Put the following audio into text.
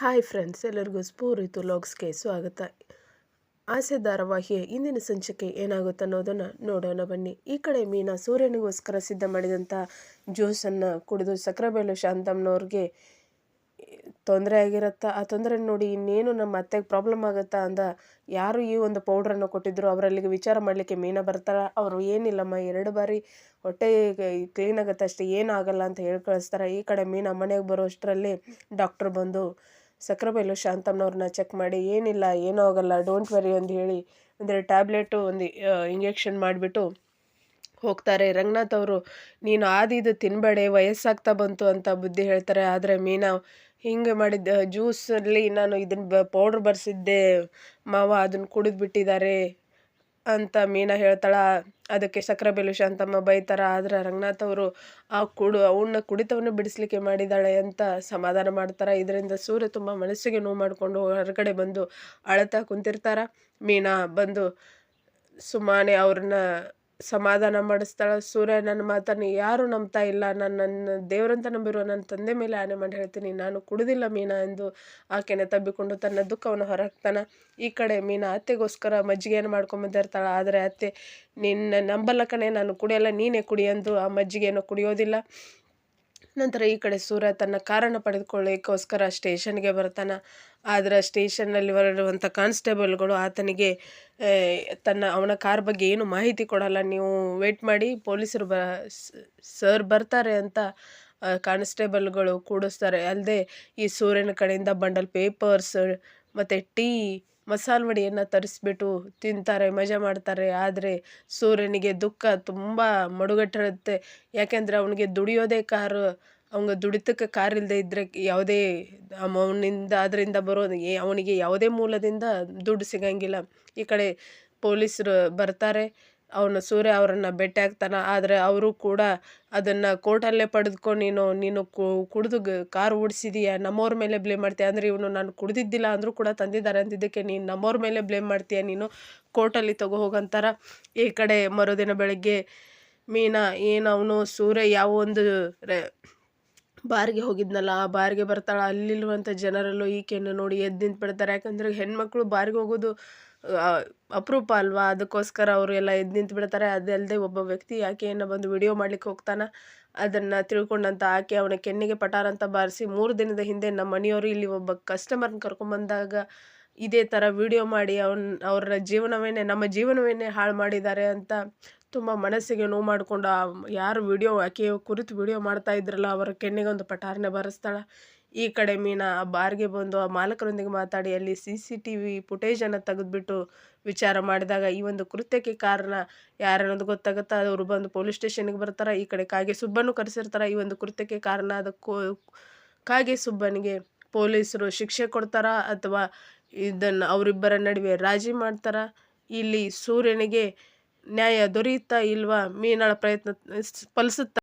Hi friends ಎಲ್ಲರಿಗೂ ಸ್ಫೂರಿತು ಲಾಗ್ಸ್ಗೆ ಸ್ವಾಗತ. ಆಸೆ ಧಾರಾವಾಹಿಯ ಇಂದಿನ ಸಂಚಿಕೆ ಏನಾಗುತ್ತೆ ಅನ್ನೋದನ್ನು ನೋಡೋಣ ಬನ್ನಿ. ಈ ಕಡೆ ಮೀನಾ ಸೂರ್ಯನಿಗೋಸ್ಕರ ಸಿದ್ಧ ಮಾಡಿದಂಥ ಜ್ಯೂಸನ್ನು ಕುಡಿದು ಸಕ್ರೆಬೇಲು ಶಾಂತಮ್ಮನವ್ರಿಗೆ ತೊಂದರೆ ಆಗಿರತ್ತ? ಆ ತೊಂದರೆ ನೋಡಿ ಇನ್ನೇನು ನಮ್ಮ ಅತ್ತೆಗೆ ಪ್ರಾಬ್ಲಮ್ ಆಗುತ್ತಾ ಅಂದ ಯಾರು ಈ ಒಂದು ಪೌಡ್ರನ್ನು ಕೊಟ್ಟಿದ್ರು? ಅವರಲ್ಲಿಗೆ ವಿಚಾರ ಮಾಡಲಿಕ್ಕೆ ಮೀನ ಬರ್ತಾರ ಅವರು, ಏನಿಲ್ಲಮ್ಮ, ಎರಡು ಬಾರಿ ಹೊಟ್ಟೆ ಕ್ಲೀನ್ ಆಗುತ್ತೆ ಅಷ್ಟೇ ಏನಾಗಲ್ಲ ಅಂತ ಹೇಳಿ ಕಳಿಸ್ತಾರೆ ಈ ಕಡೆ ಮೀನ ಮನೆಗೆ ಬರೋ ಅಷ್ಟರಲ್ಲಿ ಡಾಕ್ಟ್ರ್ ಬಂದು ಸಕ್ರೆಬೈಲು ಶಾಂತಮ್ಮನವ್ರನ್ನ ಚೆಕ್ ಮಾಡಿ, ಏನಿಲ್ಲ, ಏನೂ ಆಗಲ್ಲ ಡೋಂಟ್ ವರಿ ಅಂತ ಹೇಳಿ ಅಂದರೆ ಟ್ಯಾಬ್ಲೆಟು ಒಂದು ಇಂಜೆಕ್ಷನ್ ಮಾಡಿಬಿಟ್ಟು ಹೋಗ್ತಾರೆ. ರಂಗನಾಥ್ ಅವರು, ನೀನು ಆದಿದು ತಿನ್ನಬೇಡೆ ವಯಸ್ಸಾಗ್ತಾ ಬಂತು ಅಂತ ಬುದ್ಧಿ ಹೇಳ್ತಾರೆ. ಆದರೆ ಮೀನಾ, ಹಿಂಗೆ ಮಾಡಿದ್ದ ಜ್ಯೂಸಲ್ಲಿ ನಾನು ಇದನ್ನು ಬ ಪೌಡ್ರ್ ಬರೆಸಿದ್ದೆ, ಮಾವ ಅದನ್ನು ಕುಡಿದು ಬಿಟ್ಟಿದ್ದಾರೆ ಅಂತ ಮೀನಾ ಹೇಳ್ತಾಳ. ಅದಕ್ಕೆ ಸಕ್ರೆಬೆಲು ಶಾಂತಮ್ಮ ಬೈತಾರ. ಆದ್ರೆ ರಂಗನಾಥ್ ಅವರು ಆ ಕುಡು ಅವನ್ನ ಕುಡಿತವನ್ನು ಬಿಡಿಸ್ಲಿಕ್ಕೆ ಮಾಡಿದಾಳೆ ಅಂತ ಸಮಾಧಾನ ಮಾಡ್ತಾರೆ. ಇದರಿಂದ ಸೂರ್ಯ ತುಂಬ ಮನಸ್ಸಿಗೆ ನೋವು ಮಾಡಿಕೊಂಡು ಹೊರಗಡೆ ಬಂದು ಅಳತಾ ಕುಂತಿರ್ತಾರ. ಮೀನಾ ಬಂದು ಸುಮ್ಮನೆ ಅವ್ರನ್ನ ಸಮಾಧಾನ ಮಾಡಿಸ್ತಾಳೆ, ಸೂರ್ಯ, ನನ್ನ ಮಾತನ್ನು ಯಾರು ನಂಬ್ತಾ ಇಲ್ಲ. ನಾನು ನನ್ನ ದೇವರಂತ ನಂಬಿರುವ ನನ್ನ ತಂದೆ ಮೇಲೆ ಆನೆ ಮಾಡಿ ಹೇಳ್ತೀನಿ. ನಾನು ಕುಡಿದಿಲ್ಲ ಮೀನಾ ಎಂದು ಆಕೆನ ತಬ್ಬಿಕೊಂಡು ತನ್ನ ದುಃಖವನ್ನು ಹೊರಹಾಕ್ತಾನೆ. ಈ ಕಡೆ ಮೀನಾ ಅತ್ತೆಗೋಸ್ಕರ ಮಜ್ಜಿಗೆಯನ್ನು ಮಾಡ್ಕೊಂಬಂದಿರ್ತಾಳೆ ಆದರೆ ಅತ್ತೆ, ನಿನ್ನ ನಂಬಲ್ಲ ಕಣೆ. ನಾನು ಕುಡಿಯಲ್ಲ. ನೀನೇ ಕುಡಿಯಂದು ಆ ಮಜ್ಜಿಗೆಯನ್ನು ಕುಡಿಯೋದಿಲ್ಲ. ನಂತರ ಈ ಕಡೆ ಸೂರ್ಯ ತನ್ನ ಕಾರನ್ನು ಪಡೆದುಕೊಳ್ಳಿಕ್ಕೋಸ್ಕರ ಸ್ಟೇಷನ್ಗೆ ಬರ್ತಾನೆ. ಆದರೆ ಸ್ಟೇಷನ್ನಲ್ಲಿ ಬರುವಂಥ ಕಾನ್ಸ್ಟೇಬಲ್ಗಳು ಆತನಿಗೆ ತನ್ನ, ಅವನ ಕಾರ್ ಬಗ್ಗೆ ಏನು ಮಾಹಿತಿ ಕೊಡಲ್ಲ. ನೀವು ವೇಟ್ ಮಾಡಿ, ಪೊಲೀಸರು ಬ ಸರ್ ಬರ್ತಾರೆ ಅಂತ ಕಾನ್ಸ್ಟೇಬಲ್ಗಳು ಕೂಡಿಸ್ತಾರೆ. ಅಲ್ಲದೆ ಈ ಸೂರ್ಯನ ಕಡೆಯಿಂದ ಬಂಡಲ್ ಪೇಪರ್ಸ್ ಮತ್ತು ಟೀ ಮಸಾಲೆ ವಡೆಯನ್ನು ತರಿಸ್ಬಿಟ್ಟು ತಿಂತಾರೆ, ಮಜಾ ಮಾಡ್ತಾರೆ. ಆದರೆ ಸೂರ್ಯನಿಗೆ ದುಃಖ ತುಂಬ ಮಡುಗಟ್ಟಿರುತ್ತೆ. ಯಾಕೆಂದರೆ ಅವನಿಗೆ ದುಡಿಯೋದೇ ಕಾರು ಅವ್ನಿಗೆ ದುಡಿತಕ್ಕೆ ಕಾರ್ ಇಲ್ಲದೆ ಇದ್ದರೆ ಯಾವುದೇ ಅವನಿಂದ ಅದರಿಂದ ಬರೋ ಏ, ಅವನಿಗೆ ಯಾವುದೇ ಮೂಲದಿಂದ ದುಡ್ಡು ಸಿಗಂಗಿಲ್ಲ. ಈ ಕಡೆ ಪೊಲೀಸರು ಬರ್ತಾರೆ. ಅವನು ಸೂರ್ಯ ಅವರನ್ನು ಭೇಟಿ ಆಗ್ತಾನೆ ಆದರೆ ಅವರು ಕೂಡ ಅದನ್ನು ಕೋರ್ಟಲ್ಲೇ ಪಡೆದುಕೊಂಡು ನೀನು ನೀನು ಕುಡಿದು ಕಾರ್ ಓಡಿಸಿದೀಯ, ನಮ್ಮವ್ರ ಮೇಲೆ ಬ್ಲೇಮ್ ಮಾಡ್ತೀಯ? ಅಂದರೆ ಇವನು ನಾನು ಕುಡ್ದಿದ್ದಿಲ್ಲ ಅಂದರೂ ಕೂಡ ತಂದಿದ್ದಾರೆ ಅಂತಿದ್ದಕ್ಕೆ ನೀನು ನಮ್ಮವ್ರ ಮೇಲೆ ಬ್ಲೇಮ್ ಮಾಡ್ತೀಯ? ನೀನು ಕೋರ್ಟಲ್ಲಿ ತಗೋ ಹೋಗಂತಾರ? ಈ ಕಡೆ ಮರುದಿನ ಬೆಳಗ್ಗೆ ಮೀನಾ, ಏನು ಅವನು, ಸೂರ್ಯ ಯಾವ ಒಂದು ಬಾರ್ಗೆ ಹೋಗಿದ್ನಲ್ಲ, ಆ ಬಾರ್ಗೆ ಬರ್ತಾಳೆ ಅಲ್ಲಿರುವಂಥ ಜನರಲ್ಲೂ ಈಕೆಯನ್ನು ನೋಡಿ ಎದ್ದು ನಿಂತು ಬಿಡ್ತಾರೆ ಯಾಕಂದರೆ ಹೆಣ್ಮಕ್ಳು ಬಾರ್ಗೆ ಹೋಗೋದು ಅಪರೂಪ ಅಲ್ವಾ? ಅದಕ್ಕೋಸ್ಕರ ಅವರು ಎಲ್ಲ ಎದ್ದು ನಿಂತು ಬಿಡ್ತಾರೆ. ಅದಲ್ಲದೆ ಒಬ್ಬ ವ್ಯಕ್ತಿ ಆಕೆಯನ್ನು ಬಂದು ವಿಡಿಯೋ ಮಾಡ್ಲಿಕ್ಕೆ ಹೋಗ್ತಾನೆ. ಅದನ್ನು ತಿಳ್ಕೊಂಡಂಥ ಆಕೆ ಅವನ ಕೆನ್ನಿಗೆ ಪಟಾರ ಅಂತ ಬಾರಿಸಿ ಮೂರು ದಿನದ ಹಿಂದೆ ನಮ್ಮ ಮನೆಯವರು ಇಲ್ಲಿ ಒಬ್ಬ ಕಸ್ಟಮರ್ನ ಕರ್ಕೊಂಬಂದಾಗ ಇದೇ ಥರ ವಿಡಿಯೋ ಮಾಡಿ ಅವನ್ ಅವರ ಜೀವನವೇನೆ ನಮ್ಮ ಜೀವನವೇನೆ ಹಾಳು ಮಾಡಿದ್ದಾರೆ ಅಂತ ತುಂಬ ಮನಸ್ಸಿಗೆ ನೋವು ಮಾಡಿಕೊಂಡು ಯಾರು ವಿಡಿಯೋ, ಆಕೆ ಕುರಿತು ವಿಡಿಯೋ ಮಾಡ್ತಾ ಇದ್ರಲ್ಲ, ಅವರ ಕೆನ್ನಿಗೆ ಒಂದು ಪಟಾರನೆ ಬರೆಸ್ತಾಳೆ. ಈ ಕಡೆ ಮೀನಾ ಆ ಬಾರ್ಗೆ ಬಂದು ಆ ಮಾಲಕರೊಂದಿಗೆ ಮಾತಾಡಿ ಅಲ್ಲಿ ಸಿ ಸಿ ಟಿ ವಿ ಫುಟೇಜನ್ನು ತೆಗೆದುಬಿಟ್ಟು ವಿಚಾರ ಮಾಡಿದಾಗ ಈ ಒಂದು ಕೃತ್ಯಕ್ಕೆ ಕಾರಣ ಯಾರನ್ನೋದು ಗೊತ್ತಾಗುತ್ತಾ? ಅವರು ಬಂದು ಪೊಲೀಸ್ ಸ್ಟೇಷನ್ಗೆ ಬರ್ತಾರೆ? ಈ ಕಡೆ ಕಾಗೆ ಸುಬ್ಬನ್ನು ಕರೆಸಿರ್ತಾರೆ? ಈ ಒಂದು ಕೃತ್ಯಕ್ಕೆ ಕಾರಣ ಅದಕ್ಕೂ ಕಾಗೆ ಸುಬ್ಬನಿಗೆ ಪೊಲೀಸರು ಶಿಕ್ಷೆ ಕೊಡ್ತಾರ? ಅಥವಾ ಇದನ್ನು ಅವರಿಬ್ಬರ ನಡುವೆ ರಾಜಿ ಮಾಡ್ತಾರ? ಇಲ್ಲಿ ಸೂರ್ಯನಿಗೆ ನ್ಯಾಯ ದೊರೆಯುತ್ತಾ ಇಲ್ವಾ? ಮೀನಳ ಪ್ರಯತ್ನ ಫಲಿಸುತ್ತಾ